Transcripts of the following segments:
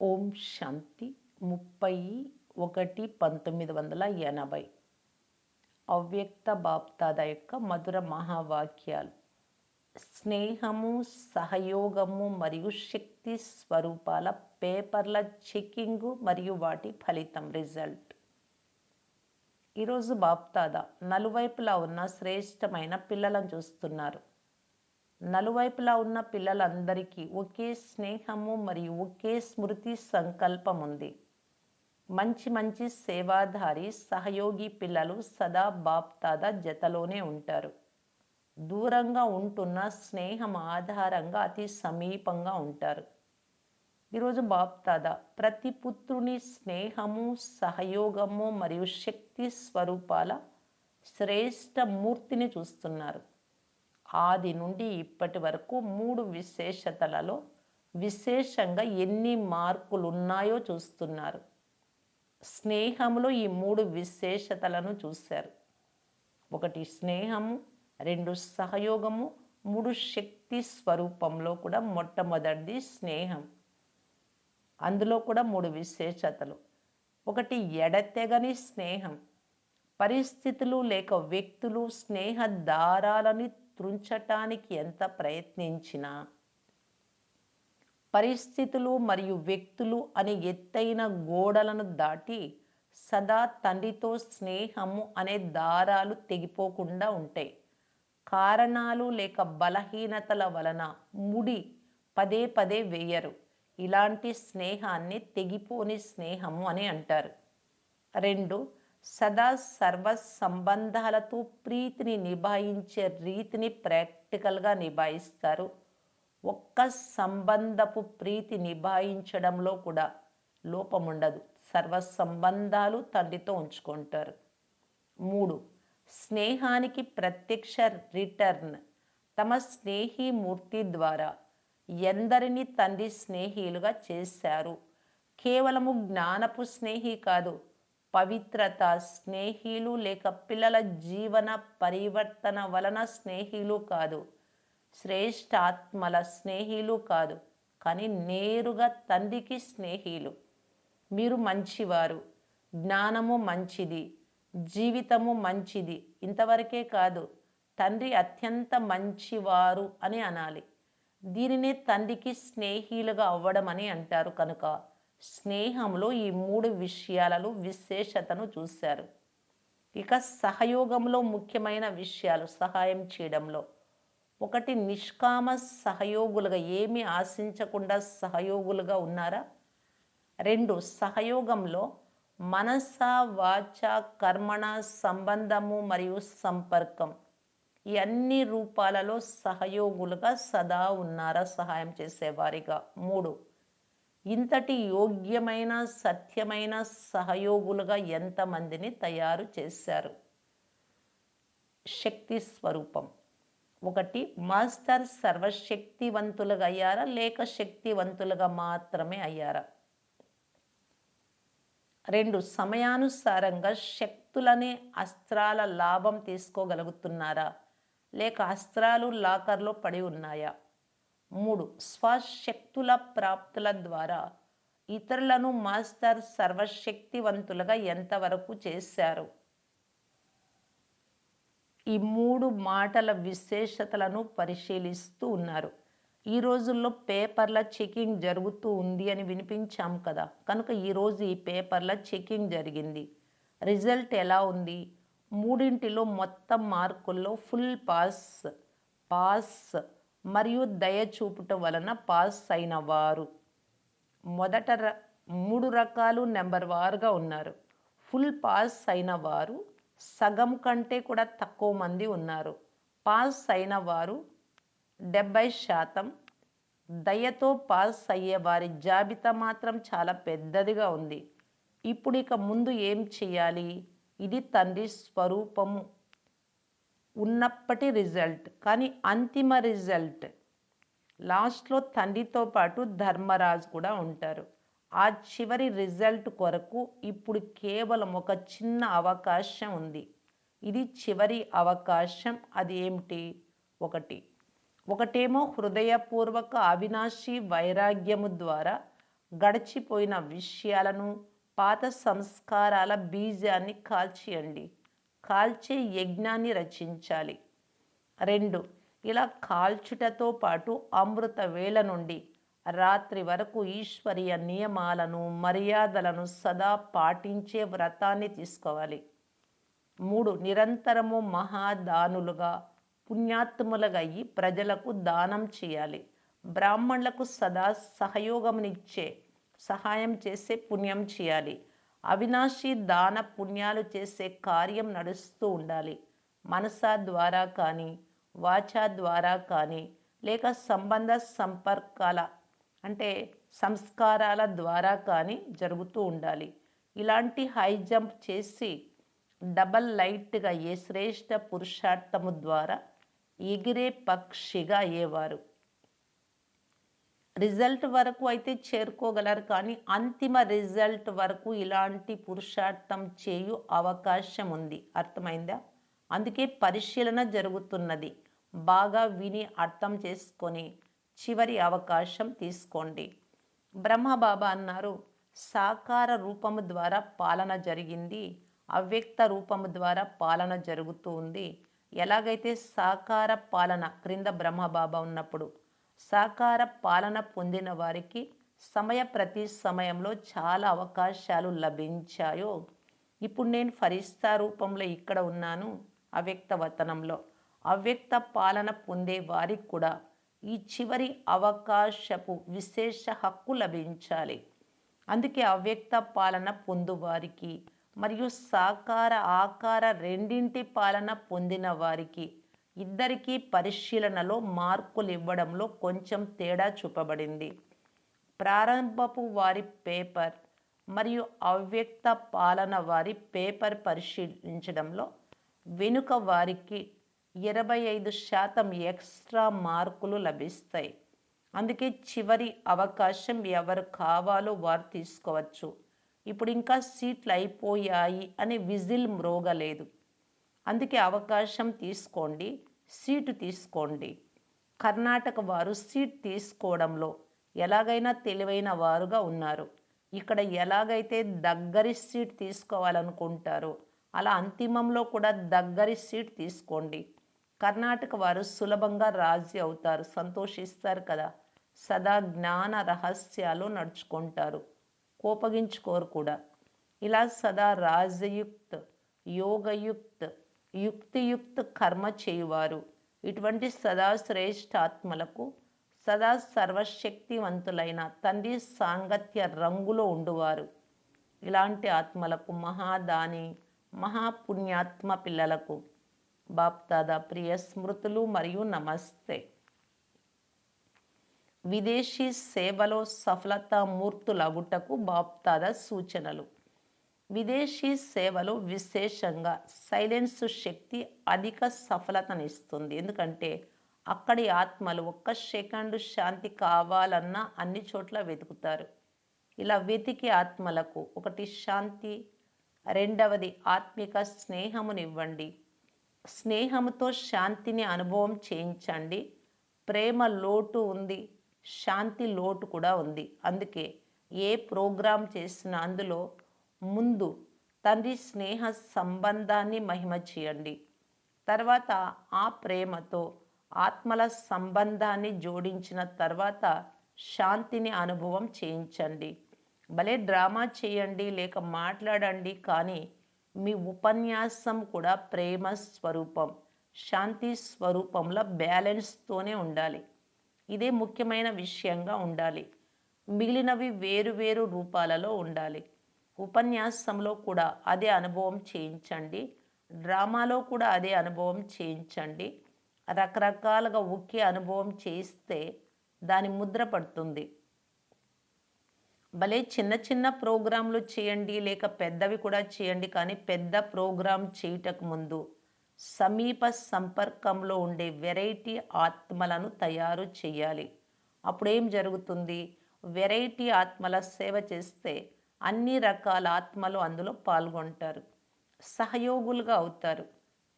ఓం శాంతి ముప్పై ఒకటి పంతొమ్మిది వందల ఎనభై. అవ్యక్త బాప్తాద యొక్క మధుర మహావాక్యాలు. స్నేహము సహయోగము మరియు శక్తి స్వరూపాల పేపర్ల చెక్కింగు మరియు వాటి ఫలితం రిజల్ట్. ఈరోజు బాప్తాద నలువైపులా ఉన్న శ్రేష్టమైన పిల్లలను చూస్తున్నారు. నలువైపులా ఉన్న పిల్లలందరికీ ఒకే స్నేహము మరియు ఒకే స్మృతి సంకల్పం ఉంది మంచి మంచి సేవాధారి సహయోగి పిల్లలు సదా బాప్తాద జతలోనే ఉంటారు. దూరంగా ఉంటున్న స్నేహం ఆధారంగా అతి సమీపంగా ఉంటారు. ఈరోజు బాప్తాద ప్రతి పుత్రుని స్నేహము సహయోగము మరియు శక్తి స్వరూపాల శ్రేష్ట మూర్తిని చూస్తున్నారు. ఆది నుండి ఇప్పటి వరకు మూడు విశేషతలలో విశేషంగా ఎన్ని మార్కులు ఉన్నాయో చూస్తున్నారు. స్నేహంలో ఈ మూడు విశేషతలను చూశారు. ఒకటి స్నేహము రెండు సహయోగము మూడు శక్తి స్వరూపంలో కూడా మొట్టమొదటిది స్నేహం. అందులో కూడా మూడు విశేషతలు. ఒకటి ఎడతెగని స్నేహం. పరిస్థితులు లేక వ్యక్తులు స్నేహ దారాలని త్రుంచటానికి ఎంత ప్రయత్నించినా పరిస్థితులు మరియు వ్యక్తులు అనే ఎత్తైన గోడలను దాటి సదా తండ్రితో స్నేహము అనే దారాలు తెగిపోకుండా ఉంటాయి. కారణాలు లేక బలహీనతల వలన ముడి పదే పదే వేయరు. ఇలాంటి స్నేహాన్ని తెగిపోని స్నేహము అని అంటారు. రెండు సదా సర్వ సంబంధాలతో ప్రీతిని నిభాయించే రీతిని ప్రాక్టికల్గా నిభాయిస్తారు. ఒక్క సంబంధపు ప్రీతి నిభాయించడంలో కూడా లోపం ఉండదు సర్వ సంబంధాలు తండ్రితో ఉంచుకుంటారు. మూడు స్నేహానికి ప్రత్యక్ష రిటర్న్. తమ స్నేహి మూర్తి ద్వారా ఎందరిని తండ్రి స్నేహిలుగా చేశారు? కేవలము జ్ఞానపు స్నేహి కాదు పవిత్రత స్నేహిలు లేక పిల్లల జీవన పరివర్తన వలన స్నేహిలు కాదు. శ్రేష్టాత్మల స్నేహిలు కాదు కానీ నేరుగా తండ్రికి స్నేహిలు. మీరు మంచివారు జ్ఞానము మంచిది జీవితము మంచిది ఇంతవరకే కాదు తండ్రి అత్యంత మంచివారు అని అనాలి. దీనినే తండ్రికి స్నేహిలుగా అవ్వడం అని అంటారు కనుక స్నేహంలో ఈ మూడు విషయాలలో విశేషతను చూశారు. ఇక సహయోగంలో ముఖ్యమైన విషయాలు సహాయం చేయడంలో. ఒకటి నిష్కామ సహయోగులుగా ఏమి ఆశించకుండా సహయోగులుగా ఉన్నారా? రెండు సహయోగంలో మనస వాచ కర్మణ సంబంధము మరియు సంపర్కం ఈ అన్ని రూపాలలో సహయోగులుగా సదా ఉన్నారా? సహాయం చేసేవారిగా. మూడు ఇంతటి యోగ్యమైన సత్యమైన సహయోగులుగా ఎంతమందిని తయారు చేశారు? శక్తి స్వరూపం. ఒకటి మాస్టర్ సర్వశక్తివంతులుగా అయ్యారా? లేక శక్తివంతులుగా మాత్రమే అయ్యారా? రెండు సమయానుసారంగా శక్తులనే అస్త్రాల లాభం తీసుకోగలుగుతున్నారా? లేక అస్త్రాలు లాకర్లో పడి ఉన్నాయా? మూడు స్వశక్తుల ప్రాప్తుల ద్వారా ఇతరులను మాస్టర్ సర్వశక్తివంతులుగా ఎంతవరకు చేశారు? ఈ మూడు మాటల విశేషతలను పరిశీలిస్తూ ఉన్నారు. ఈ రోజుల్లో పేపర్ల చెకింగ్ జరుగుతూ ఉంది అని వినిపించాం కదా. కనుక ఈరోజు ఈ పేపర్ల చెకింగ్ జరిగింది. రిజల్ట్ ఎలా ఉంది? మూడింటిలో మొత్తం మార్కుల్లో ఫుల్ పాస్ పాస్ మరియు దయ చూపుట వలన పాస్ అయిన వారు మొదట మూడు రకాలు నెంబర్ వారుగా ఉన్నారు. ఫుల్ పాస్ అయిన వారు సగం కంటే కూడా తక్కువ మంది ఉన్నారు. పాస్ అయిన వారు డెబ్బై శాతం. దయతో పాస్ అయ్యే వారి జాబితా మాత్రం చాలా పెద్దదిగా ఉంది. ఇప్పుడు ఇక ముందు ఏం చేయాలి? ఇది తండ్రి స్వరూపము. ఉన్నప్పటి రిజల్ట్. కానీ అంతిమ రిజల్ట్. లాస్ట్లో తండ్రితో పాటు ధర్మరాజు కూడా ఉంటారు. ఆ చివరి రిజల్ట్ కొరకు ఇప్పుడు కేవలం ఒక చిన్న అవకాశం ఉంది. ఇది చివరి అవకాశం అది ఏమిటి? ఒకటి. ఒకటేమో హృదయపూర్వక అవినాశి వైరాగ్యము ద్వారా గడిచిపోయిన విషయాలను పాత సంస్కారాల బీజాన్ని కాల్చేయండి. కాల్చే యజ్ఞాన్ని రచించాలి. రెండు ఇలా కాల్చుటతో పాటు అమృత వేళ నుండి రాత్రి వరకు ఈశ్వరీయ నియమాలను మర్యాదలను సదా పాటించే వ్రతాన్ని తీసుకోవాలి. మూడు నిరంతరము మహాదానులుగా పుణ్యాత్ములుగా అయ్యి ప్రజలకు దానం చేయాలి. బ్రాహ్మణులకు సదా సహయోగమునిచ్చే సహాయం చేసే పుణ్యం చేయాలి. అవినాశి దాన పుణ్యాలు చేసే కార్యం నడుస్తూ ఉండాలి. మనస ద్వారా కానీ వాచా ద్వారా కానీ లేక సంబంధ సంపర్కాల అంటే సంస్కారాల ద్వారా కానీ జరుగుతూ ఉండాలి. ఇలాంటి హై జంప్ చేసి డబల్ లైట్గా ఏ శ్రేష్ఠ పురుషార్థము ద్వారా ఎగిరే పక్షిగా అయ్యేవారు. రిజల్ట్ వరకు అయితే చేరుకోగలరు. కానీ అంతిమ రిజల్ట్ వరకు ఇలాంటి పురుషార్థం చేయు అవకాశం ఉంది. అర్థమైందా? అందుకే పరిశీలన జరుగుతున్నది. బాగా విని అర్థం చేసుకొని చివరి అవకాశం తీసుకోండి. బ్రహ్మబాబా అన్నారు సాకార రూపము ద్వారా పాలన జరిగింది. అవ్యక్త రూపము ద్వారా పాలన జరుగుతూ ఉంది. ఎలాగైతే సాకార పాలన క్రింద బ్రహ్మబాబా ఉన్నప్పుడు సాకార పాలన పొందిన వారికి సమయ ప్రతి సమయంలో చాలా అవకాశాలు లభించాయో. ఇప్పుడు నేను ఫరిస్తా రూపంలో ఇక్కడ ఉన్నాను అవ్యక్త వతనంలో. అవ్యక్త పాలన పొందే వారికి కూడా ఈ చివరి అవకాశపు విశేష హక్కు లభించాలి. అందుకే అవ్యక్త పాలన పొందువారికి మరియు సాకార ఆకార రెండింటి పాలన పొందిన వారికి ఇద్దరికీ పరిశీలనలో మార్కులు ఇవ్వడంలో కొంచెం తేడా చూపబడింది. ప్రారంభపు వారి పేపర్ మరియు అవ్యక్త పాలన వారి పేపర్ పరిశీలించడంలో వెనుక వారికి ఇరవై ఐదు శాతం ఎక్స్ట్రా మార్కులు లభిస్తాయి. అందుకే చివరి అవకాశం ఎవరు కావాలో వారు తీసుకోవచ్చు. ఇప్పుడు ఇంకా సీట్లు అయిపోయాయి అని విజిల్ మ్రోగలేదు. అందుకే అవకాశం తీసుకోండి. సీటు తీసుకోండి. కర్ణాటక వారు సీట్ తీసుకోవడంలో ఎలాగైనా తెలివైన వారుగా ఉన్నారు. ఇక్కడ ఎలాగైతే దగ్గరి సీట్ తీసుకోవాలనుకుంటారో అలా అంతిమంలో కూడా దగ్గరి సీట్ తీసుకోండి. కర్ణాటక వారు సులభంగా రాజీ అవుతారు సంతోషిస్తారు కదా. సదా జ్ఞాన రహస్యాలు నడుచుకుంటారు. కోపగించుకోరు కూడా. ఇలా సదా రాజయుక్త్ యోగయుక్త్ యుక్తియుక్త కర్మ చేయువారు. ఇటువంటి సదా శ్రేష్టాత్మలకు సదా సర్వశక్తివంతులైన తండ్రి సాంగత్య రంగులో ఉండువారు. ఇలాంటి ఆత్మలకు మహాదాని మహాపుణ్యాత్మ పిల్లలకు బాప్దాదా ప్రియ స్మృతులు మరియు నమస్తే. విదేశీ సేవలో సఫలతామూర్తులవుటకు బాప్దాదా సూచనలు. విదేశీ సేవలు విశేషంగా సైలెన్స్ శక్తి అధిక సఫలతనిస్తుంది. ఎందుకంటే అక్కడి ఆత్మలు ఒక్క సెకండ్ శాంతి కావాలన్నా అన్ని చోట్ల వెతుకుతారు. ఇలా వెతికి ఆత్మలకు ఒకటి శాంతి రెండవది ఆత్మిక స్నేహమునివ్వండి. స్నేహముతో శాంతిని అనుభవం చేయించండి. ప్రేమ లోటు ఉంది శాంతి లోటు కూడా ఉంది. అందుకే ఏ ప్రోగ్రాం చేసినా అందులో ముందు తండ్రి స్నేహ సంబంధాన్ని మహిమ చేయండి. తర్వాత ఆ ప్రేమతో ఆత్మల సంబంధాన్ని జోడించిన తర్వాత శాంతిని అనుభవం చేయించండి. భలే డ్రామా చేయండి లేక మాట్లాడండి కానీ మీ ఉపన్యాసం కూడా ప్రేమ స్వరూపం శాంతి స్వరూపంలో బ్యాలెన్స్తోనే ఉండాలి. ఇదే ముఖ్యమైన విషయంగా ఉండాలి. మిగిలినవి వేరు వేరు రూపాలలో ఉండాలి. ఉపన్యాసంలో కూడా అదే అనుభవం చేయించండి. డ్రామాలో కూడా అదే అనుభవం చేయించండి. రకరకాలుగా ఒకే అనుభవం చేయిస్తే దాని ముద్ర పడుతుంది. భలే చిన్న చిన్న ప్రోగ్రాంలు చేయండి లేక పెద్దవి కూడా చేయండి కానీ పెద్ద ప్రోగ్రాం చేయటకు ముందు సమీప సంపర్కంలో ఉండే వెరైటీ ఆత్మలను తయారు చేయాలి. అప్పుడేం జరుగుతుంది? వెరైటీ ఆత్మల సేవ చేస్తే అన్ని రకాల ఆత్మలు అందులో పాల్గొంటారు. సహయోగులుగా అవుతారు.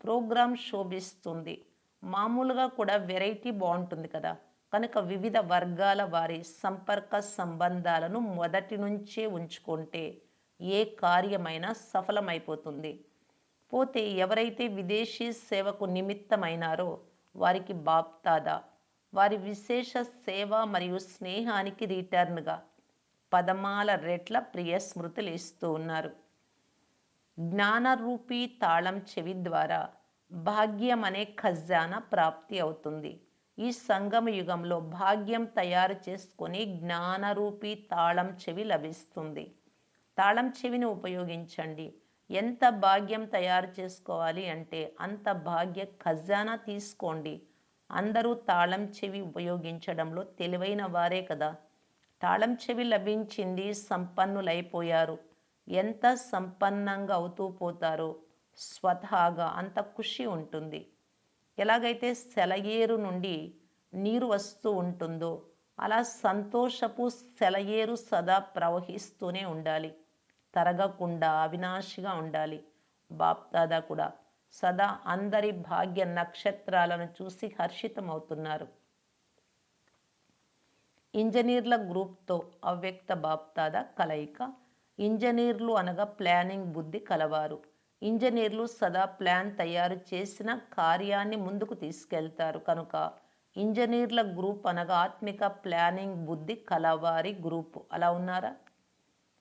ప్రోగ్రాం శోభిస్తుంది. మామూలుగా కూడా వెరైటీ బాగుంటుంది కదా. కనుక వివిధ వర్గాల వారి సంపర్క సంబంధాలను మొదటి నుంచే ఉంచుకుంటే ఏ కార్యమైనా సఫలమైపోతుంది. పోతే ఎవరైతే విదేశీ సేవకు నిమిత్తమైనారో వారికి బాప్తాదా? వారి విశేష సేవ మరియు స్నేహానికి రిటర్న్గా పదమాల రెట్ల ప్రియ స్మృతులు ఇస్తూ ఉన్నారు. జ్ఞానరూపీ తాళం చెవి ద్వారా భాగ్యం అనే ఖజానా ప్రాప్తి అవుతుంది. ఈ సంగమ యుగంలో భాగ్యం తయారు చేసుకొని జ్ఞానరూపీ తాళం చెవి లభిస్తుంది. తాళం చెవిని ఉపయోగించండి. ఎంత భాగ్యం తయారు చేసుకోవాలి అంటే అంత భాగ్య ఖజానా తీసుకోండి. అందరూ తాళం చెవి ఉపయోగించడంలో తెలివైన వారే కదా. తాళం చెవి లభించింది సంపన్నులైపోయారు. ఎంత సంపన్నంగా అవుతూ పోతారో స్వతహాగా అంత ఖుషి ఉంటుంది. ఎలాగైతే సెలయేరు నుండి నీరు వస్తూ ఉంటుందో అలా సంతోషపు సెలయేరు సదా ప్రవహిస్తూనే ఉండాలి. తరగకుండా అవినాశిగా ఉండాలి. బాప్దాదా కూడా సదా అందరి భాగ్య నక్షత్రాలను చూసి హర్షితమవుతున్నారు. ఇంజనీర్ల గ్రూప్తో అవ్యక్త బాప్దాదా కలయిక. ఇంజనీర్లు అనగా ప్లానింగ్ బుద్ధి కలవారు. ఇంజనీర్లు సదా ప్లాన్ తయారు చేసిన కార్యాన్ని ముందుకు తీసుకెళ్తారు. కనుక ఇంజనీర్ల గ్రూప్ అనగా ఆత్మిక ప్లానింగ్ బుద్ధి కలవారి గ్రూప్. అలా ఉన్నారా?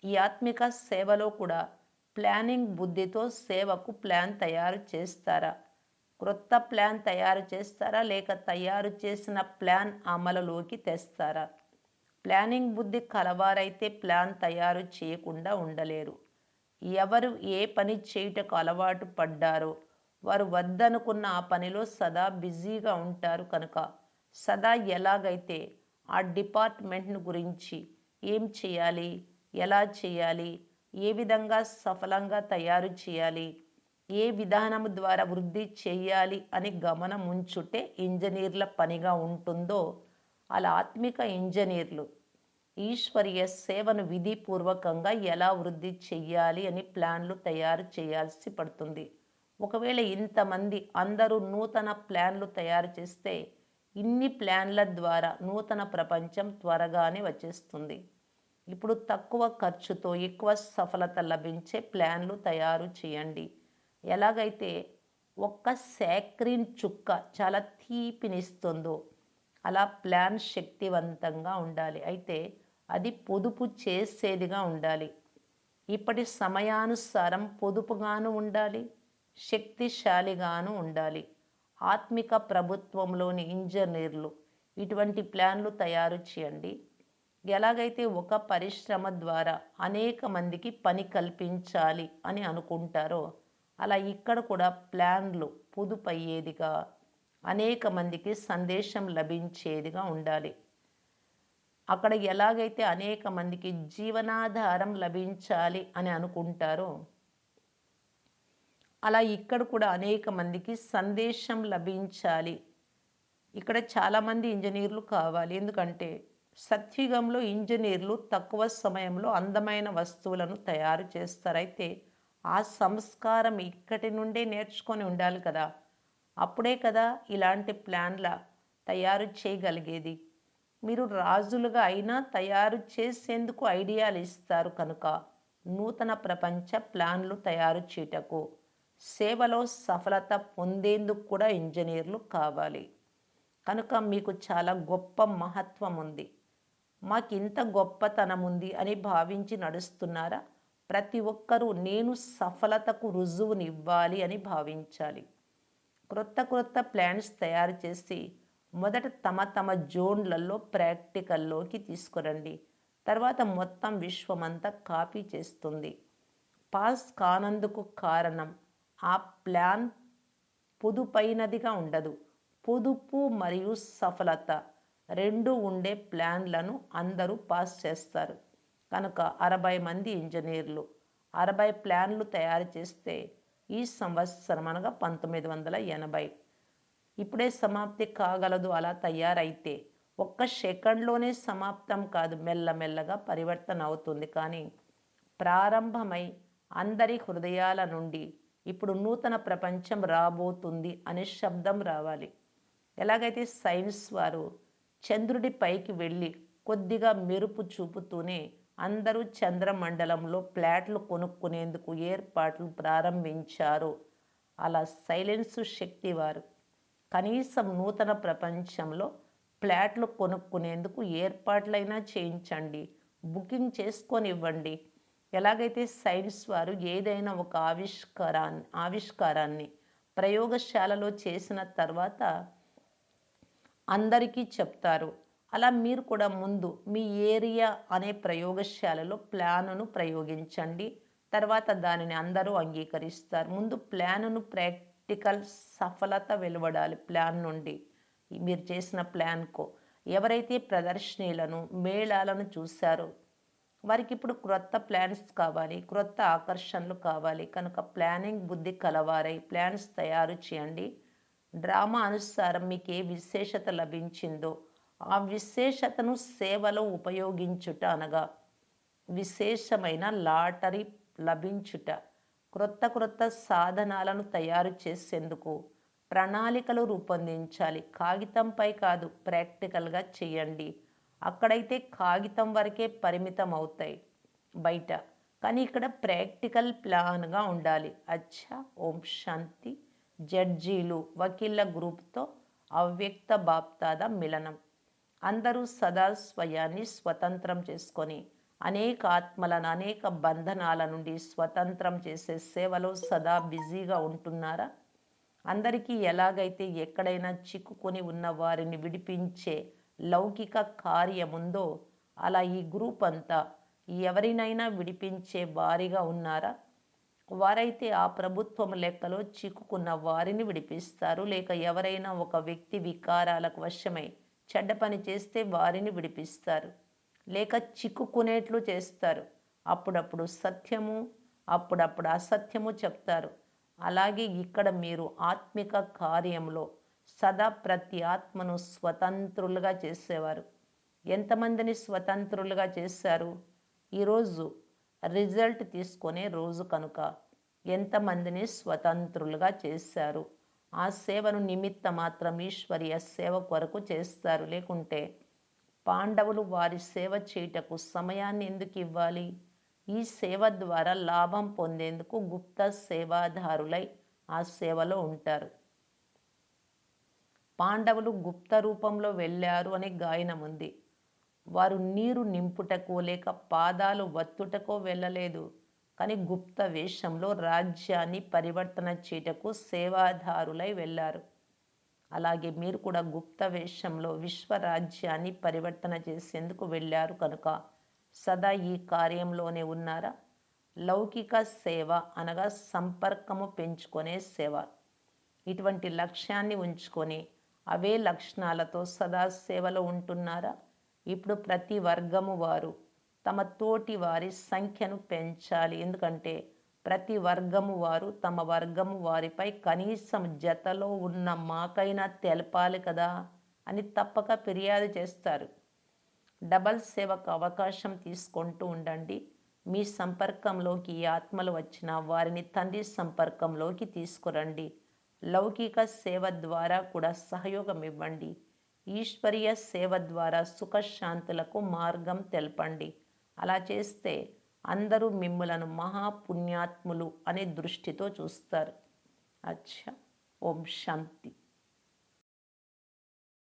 ఈ ఆత్మిక సేవలో కూడా ప్లానింగ్ బుద్ధితో సేవకు ప్లాన్ తయారు చేస్తారా? క్రొత్త ప్లాన్ తయారు చేస్తారా? లేక తయారు చేసిన ప్లాన్ అమలులోకి తెస్తారా? ప్లానింగ్ బుద్ధి కలవారైతే ప్లాన్ తయారు చేయకుండా ఉండలేరు. ఎవరు ఏ పని చేయుటకు అలవాటు పడ్డారో వారు వద్దనుకున్న ఆ పనిలో సదా బిజీగా ఉంటారు కనుక సదా ఎలాగైతే ఆ డిపార్ట్మెంట్ను గురించి ఏం చేయాలి ఎలా చేయాలి ఏ విధంగా సఫలంగా తయారు చేయాలి ఏ విధానం ద్వారా వృద్ధి చేయాలి అని గమనం ఉంచుటే ఇంజనీర్ల పనిగా ఉంటుందో అలా ఆత్మిక ఇంజనీర్లు. ఈశ్వరీయ సేవను విధిపూర్వకంగా ఎలా వృద్ధి చెయ్యాలి అని ప్లాన్లు తయారు చేయాల్సి పడుతుంది. ఒకవేళ ఇంతమంది అందరూ నూతన ప్లాన్లు తయారు చేస్తే ఇన్ని ప్లాన్ల ద్వారా నూతన ప్రపంచం త్వరగానే వచ్చేస్తుంది. ఇప్పుడు తక్కువ ఖర్చుతో ఎక్కువ సఫలత లభించే ప్లాన్లు తయారు చేయండి. ఎలాగైతే ఒక్క సాక్రిన్ చుక్క చాలా తీపినిస్తుందో అలా ప్లాన్ శక్తివంతంగా ఉండాలి. అయితే అది పొదుపు చేసేదిగా ఉండాలి. ఇప్పటి సమయానుసారం పొదుపుగాను ఉండాలి శక్తిశాలిగాను ఉండాలి. ఆత్మిక ప్రభుత్వంలోని ఇంజనీర్లు ఇటువంటి ప్లాన్లు తయారు చేయండి. ఎలాగైతే ఒక పరిశ్రమ ద్వారా అనేక మందికి పని కల్పించాలి అని అనుకుంటారో అలా ఇక్కడ కూడా ప్లాన్లు పొదుపయ్యేదిగా అనేక మందికి సందేశం లభించేదిగా ఉండాలి. అక్కడ ఎలాగైతే అనేక మందికి జీవనాధారం లభించాలి అని అనుకుంటారో అలా ఇక్కడ కూడా అనేక మందికి సందేశం లభించాలి. ఇక్కడ చాలామంది ఇంజనీర్లు కావాలి. ఎందుకంటే సత్యుగంలో ఇంజనీర్లు తక్కువ సమయంలో అందమైన వస్తువులను తయారు చేస్తారైతే ఆ సంస్కారం ఇక్కడి నుండే నేర్చుకొని ఉండాలి కదా. అప్పుడే కదా ఇలాంటి ప్లాన్ల తయారు చేయగలిగేది. మీరు రాజులుగా అయినా తయారు చేసేందుకు ఐడియాలు ఇస్తారు కనుక నూతన ప్రపంచ ప్లాన్లు తయారు చేయటకు సేవలో సఫలత పొందేందుకు కూడా ఇంజనీర్లు కావాలి. కనుక మీకు చాలా గొప్ప మహత్వం ఉంది. మాకు ఇంత గొప్పతనం ఉంది అని భావించి నడుస్తున్నారా? ప్రతి ఒక్కరూ నేను సఫలతకు రుజువునివ్వాలి అని భావించాలి. క్రొత్త క్రొత్త ప్లాన్స్ తయారు చేసి మొదట తమ తమ జోన్లలో ప్రాక్టికల్లోకి తీసుకురండి. తర్వాత మొత్తం విశ్వమంతా కాపీ చేస్తుంది. పాస్ కానందుకు కారణం ఆ ప్లాన్ పొదుపైనదిగా ఉండదు. పొదుపు మరియు సఫలత రెండు ఉండే ప్లాన్లను అందరూ పాస్ చేస్తారు. కనుక అరవై మంది ఇంజనీర్లు అరవై ప్లాన్లు తయారు చేస్తే ఈ సంవత్సరం అనగా పంతొమ్మిది వందల ఎనభై. ఇప్పుడే సమాప్తి కాగలదు అలా తయారైతే ఒక్క సెకండ్లోనే సమాప్తం కాదు మెల్లమెల్లగా పరివర్తన అవుతుంది. కానీ ప్రారంభమై అందరి హృదయాల నుండి ఇప్పుడు నూతన ప్రపంచం రాబోతుంది అనే శబ్దం రావాలి. ఎలాగైతే సైన్స్ వారు చంద్రుడి పైకి వెళ్ళి కొద్దిగా మెరుపు చూపుతూనే అందరూ చంద్రమండలంలో ఫ్లాట్లు కొనుక్కునేందుకు ఏర్పాట్లు ప్రారంభించారు. అలా సైలెన్సు శక్తి వారు. కనీసం నూతన ప్రపంచంలో ఫ్లాట్లు కొనుక్కునేందుకు ఏర్పాట్లైనా చేయించండి. బుకింగ్ చేసుకొని ఇవ్వండి ఎలాగైతే సైన్స్ వారు ఏదైనా ఒక ఆవిష్కారాన్ని ఆవిష్కారాన్ని ప్రయోగశాలలో చేసిన తర్వాత అందరికీ చెప్తారు. అలా మీరు కూడా ముందు మీ ఏరియా అనే ప్రయోగశాలలో ప్లానును ప్రయోగించండి. తర్వాత దానిని అందరూ అంగీకరిస్తారు. ముందు ప్లానును ప్రాక్టికల్ సఫలత వెలువడాలి ప్లాన్ నుండి. మీరు చేసిన ప్లాన్కు ఎవరైతే ప్రదర్శనలను మేళాలను చూశారో వారికి ఇప్పుడు క్రొత్త ప్లాన్స్ కావాలి క్రొత్త ఆకర్షణలు కావాలి. కనుక ప్లానింగ్ బుద్ధి కలవారై ప్లాన్స్ తయారు చేయండి. డ్రామా అనుసారం మీకు ఏ విశేషత లభించిందో ఆ విశేషతను సేవలో ఉపయోగించుట అనగా విశేషమైన లాటరీ లభించుట క్రొత్త క్రొత్త సాధనాలను తయారు చేసేందుకు ప్రణాళికలు రూపొందించాలి. కాగితంపై కాదు ప్రాక్టికల్గా చేయండి. అక్కడైతే కాగితం వరకే పరిమితం అవుతాయి బయట. కానీ ఇక్కడ ప్రాక్టికల్ ప్లాన్గా ఉండాలి. అచ్చా ఓం శాంతి జడ్జీలు వకీళ్ళ గ్రూప్తో అవ్యక్త బాప్తాద మిలనం. అందరూ సదా స్వయాన్ని స్వతంత్రం చేసుకొని అనేక ఆత్మలను అనేక బంధనాల నుండి స్వతంత్రం చేసే సేవలో సదా బిజీగా ఉంటున్నారా? అందరికీ ఎలాగైతే ఎక్కడైనా చిక్కుకొని ఉన్న వారిని విడిపించే లౌకిక కార్యముందో అలా ఈ గ్రూప్ అంతా ఎవరినైనా విడిపించే వారిగా ఉన్నారా? వారైతే ఆ ప్రభుత్వం లెక్కలో చిక్కుకున్న వారిని విడిపిస్తారు. లేక ఎవరైనా ఒక వ్యక్తి వికారాలకు వశమై చెడ్డ పని చేస్తే వారిని విడిపిస్తారు. లేక చిక్కుకునేట్లు చేస్తారు. అప్పుడప్పుడు సత్యము అప్పుడప్పుడు అసత్యము చెప్తారు. అలాగే ఇక్కడ మీరు ఆత్మిక కార్యంలో సదా ప్రతి ఆత్మను స్వతంత్రులుగా చేసేవారు. ఎంతమందిని స్వతంత్రులుగా చేశారు? ఈరోజు రిజల్ట్ తీసుకునే రోజు కనుక ఎంతమందిని స్వతంత్రులుగా చేశారు? ఆ సేవను నిమిత్త మాత్రం ఈశ్వరీయ సేవ కొరకు చేస్తారు. లేకుంటే పాండవులు వారి సేవ చేయుటకు సమయాన్ని ఎందుకు ఇవ్వాలి? ఈ సేవ ద్వారా లాభం పొందేందుకు గుప్త సేవాదారులై ఆ సేవలో ఉంటారు. పాండవులు గుప్త రూపంలో వెళ్ళారు అనే గాయనం ఉంది. వారు నీరు నింపుటకో లేక పాదాలు వత్తుటకో వెళ్ళలేదు. కానీ గుప్త వేషంలో రాజ్యాన్ని పరివర్తన చేటకు సేవాదారులై వెళ్ళారు. అలాగే మీరు కూడా గుప్త వేషంలో విశ్వరాజ్యాన్ని పరివర్తన చేసేందుకు వెళ్ళారు కనుక. సదా ఈ కార్యంలోనే ఉన్నారా? లౌకిక సేవ అనగా సంపర్కము పెంచుకునే సేవ. ఇటువంటి లక్ష్యాన్ని ఉంచుకొని అవే లక్షణాలతో సదా సేవలో ఉంటున్నారా? ఇప్పుడు ప్రతి వర్గము వారు తమ తోటి వారి సంఖ్యను పెంచాలి. ఎందుకంటే ప్రతి వర్గము వారు తమ వర్గము వారిపై కనీసం జతలో ఉన్న మాకైనా తెలపాలి కదా అని తప్పక ఫిర్యాదు చేస్తారు. డబల్ సేవకు అవకాశం తీసుకుంటూ ఉండండి. మీ సంపర్కంలోకి ఈ ఆత్మలు వచ్చిన వారిని తండ్రి సంపర్కంలోకి తీసుకురండి. లౌకిక సేవ ద్వారా కూడా సహయోగం ఇవ్వండి. ఈశ్వరీయ సేవ ద్వారా సుఖశాంతులకు మార్గం తెలపండి. అలా చేస్తే అందరూ మిమ్ములను మహాపుణ్యాత్ములు అనే దృష్టితో చూస్తారు. అచ్చా! ఓం శాంతి.